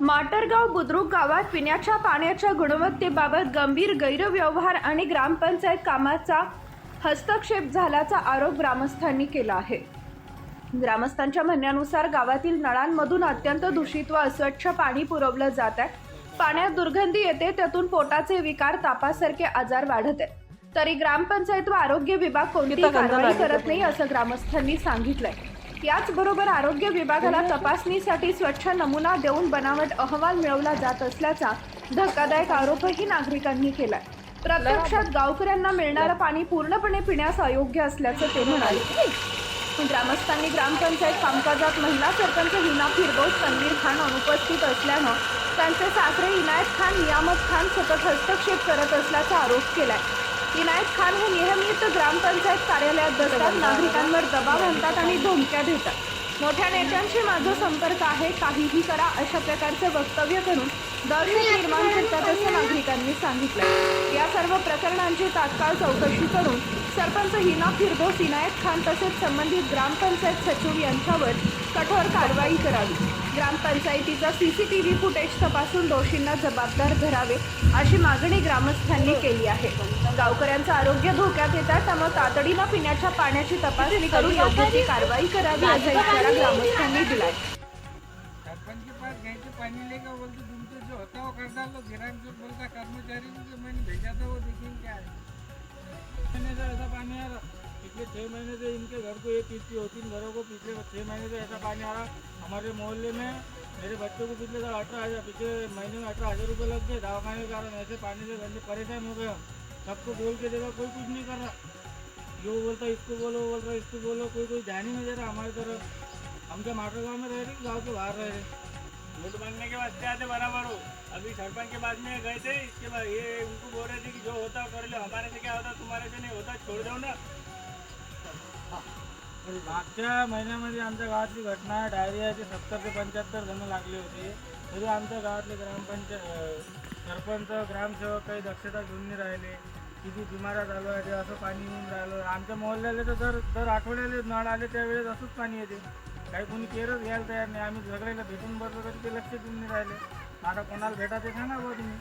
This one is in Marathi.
माटरगाव बुद्रुक गावात पिण्याच्या पाण्याच्या गुणवत्तेबाबत गंभीर गैरव्यवहार आणि ग्रामपंचायत कामाचा हस्तक्षेप झाल्याचा आरोप ग्रामस्थांनी केला आहे. ग्रामस्थांच्या म्हणण्यानुसार गावातील नळांमधून अत्यंत दूषित व अस्वच्छ पाणी पुरवलं जात आहे. पाण्यात दुर्गंधी येते त्यातून पोटाचे विकार तापासारखे आजार वाढत आहेत. तरी ग्रामपंचायत व आरोग्य विभाग कोणतीही कारवाई करत नाही असं ग्रामस्थांनी सांगितलंय. याचबरोबर आरोग्य विभागाला तपासणीसाठी स्वच्छ नमुना देऊन बनावट अहवाल मिळवला जात असल्याचा धक्कादायक आरोपही नागरिकांनी केलाय. प्रत्यक्षात गावकऱ्यांना मिळणारं पाणी पूर्णपणे पिण्यास अयोग्य असल्याचं ते म्हणाले. ग्रामस्थांनी ग्रामपंचायत कामकाजात महिला सरपंच हिना फिरदोस तन्वीर खान अनुपस्थित असल्यानं त्यांचे सासरे इनायत खान नियामत खान सतत हस्तक्षेप करत असल्याचा आरोप केलाय. इनायत खान हे नियमित ग्रामपंचायत कार्यालयात बसतात. नागरिकांवर दबाव आणतात आणि धमक्या देतात. मोठ्या नेत्यांशी माझा संपर्क आहे. काहीही करा अशा प्रकारचं वक्तव्य करून दहशत निर्माण करतात असं नागरिकांनी सांगितलं. या सर्व प्रकरणांची तात्काळ चौकशी करून सरपंच हिना फिरदोस इनायत खान तसेच संबंधित ग्रामपंचायत सचिव यांच्यावर कठोर कारवाई करावी. ग्रामपंचायतीचा सीसीटीव्ही फुटेज तपासून दोषींना जबाबदार धरावे अशी मागणी ग्रामस्थांनी केली आहे. गावकऱ्यांचं आरोग्य धोक्यात येतात त्यामुळे तातडीनं पिण्याच्या पाण्याची तपासणी करून योग्य ती कारवाई करावी असा इशारा ग्रामस्थांनी दिलाय. पानी बोलते जो होता वो कर डालो जो बोलता कर्मचारी को मैंने भेजा था वो क्या? है में आ रहा पिछले छः महीने से इनके घर को ये चीज दो तीन घरों को पिछले छः महीने से ऐसा पानी आ रहा हमारे मोहल्ले में मेरे बच्चों को पिछले साल अठारह हज़ार पिछले महीने में अठारह हज़ार रुपये लग गए। दवाखाने के कारण ऐसे पानी से गंदे परेशान हो गए हम। सबको बोल के देखा कोई कुछ नहीं कर रहा। जो बोलता इसको बोलो बोल रहा इसको बोलो कोई कोई ध्यान ही नहीं दे रहा हमारी तरफ। हम क्या माटर गाँव में रह रहे गाँव के बाहर रह रहे वोट मांगने के वास्ते आते बराबर हो। अभी सरपंच के बाद में गए थे इसके बाद ये उनको बोल रहे थे कि जो होता कर लो हमारे से क्या होता तुम्हारे से नहीं होता छोड़ दो ना। मागच्या महिन्यामध्ये आमच्या गावातली घटना आहे डायरियाचे सत्तर ते पंच्याहत्तर जण लागले होते. तरी आमच्या गावातले ग्रामपंचायत सरपंच ग्रामसेवक काही दक्षता घेऊन नाही राहिले. किती बिमाऱ्या चालू आहे ते असं पाणी येऊन राहिलं. आमच्या मोहल्ल्याला तर दर दर आठवड्याला नळ आले त्यावेळेस असंच पाणी येते. काही कोणी केअरच घ्यायला तयार नाही. आम्ही सगळ्याला भेटून बसलो तरी ते लक्ष देऊन नाही राहिले. आता कोणाला भेटा ते सांगा बुवा तुम्ही.